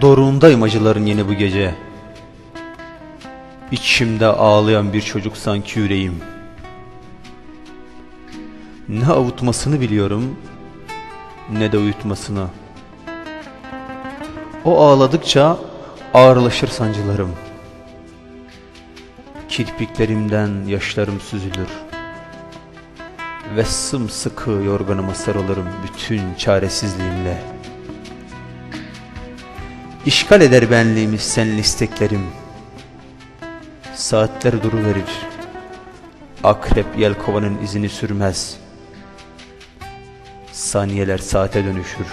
Doruğundayım acıların yeni bu gece. İçimde ağlayan bir çocuk sanki yüreğim. Ne avutmasını biliyorum, ne de uyutmasını. O ağladıkça ağırlaşır sancılarım. Kirpiklerimden yaşlarım süzülür. Ve sımsıkı yorganıma sarılırım bütün çaresizliğimle. İşgal eder benliğimi senin isteklerim. Saatler duruverir. Akrep yelkovanın izini sürmez. Saniyeler saate dönüşür.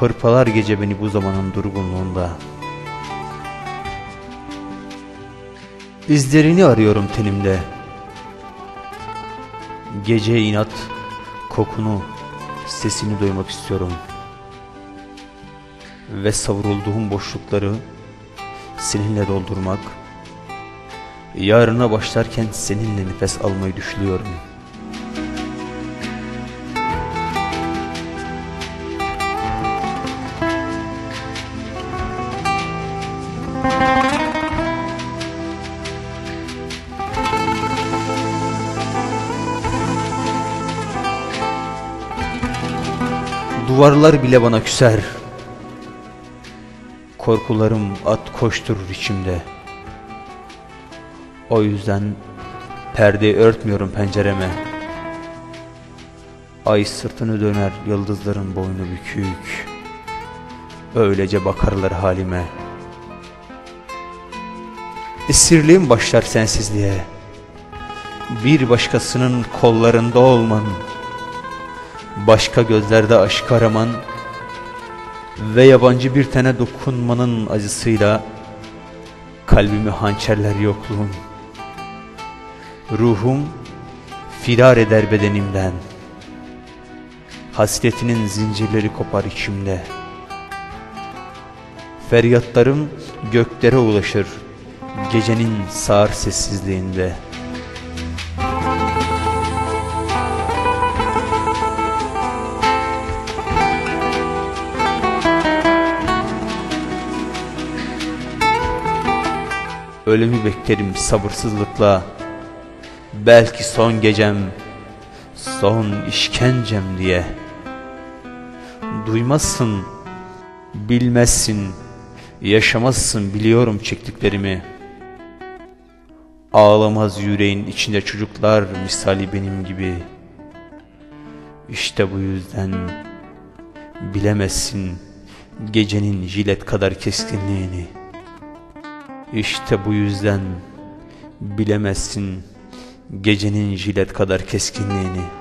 Hırpalar gece beni bu zamanın durgunluğunda. İzlerini arıyorum tenimde. Gece inat, kokunu, sesini duymak istiyorum. Ve savrulduğum boşlukları seninle doldurmak, yarına başlarken seninle nefes almayı düşünüyorum. Duvarlar bile bana küser. Korkularım at koşturur içimde. O yüzden perdeyi örtmüyorum pencereme. Ay sırtını döner yıldızların boynu bükük. Öylece bakarlar halime. Esirliğim başlar sensizliğe. Bir başkasının kollarında olman. Başka gözlerde aşk araman. Ve yabancı bir tane dokunmanın acısıyla kalbimi hançerler yokluğun. Ruhum firar eder bedenimden. Hasretinin zincirleri kopar içimde. Feryatlarım göklere ulaşır gecenin sağır sessizliğinde. Ölümü beklerim sabırsızlıkla. Belki son gecem, son işkencem diye. Duymazsın, bilmezsin, yaşamazsın biliyorum çektiklerimi. Ağlamaz yüreğin içinde çocuklar misali benim gibi. İşte bu yüzden bilemezsin gecenin jilet kadar keskinliğini. İşte bu yüzden bilemezsin gecenin jilet kadar keskinliğini.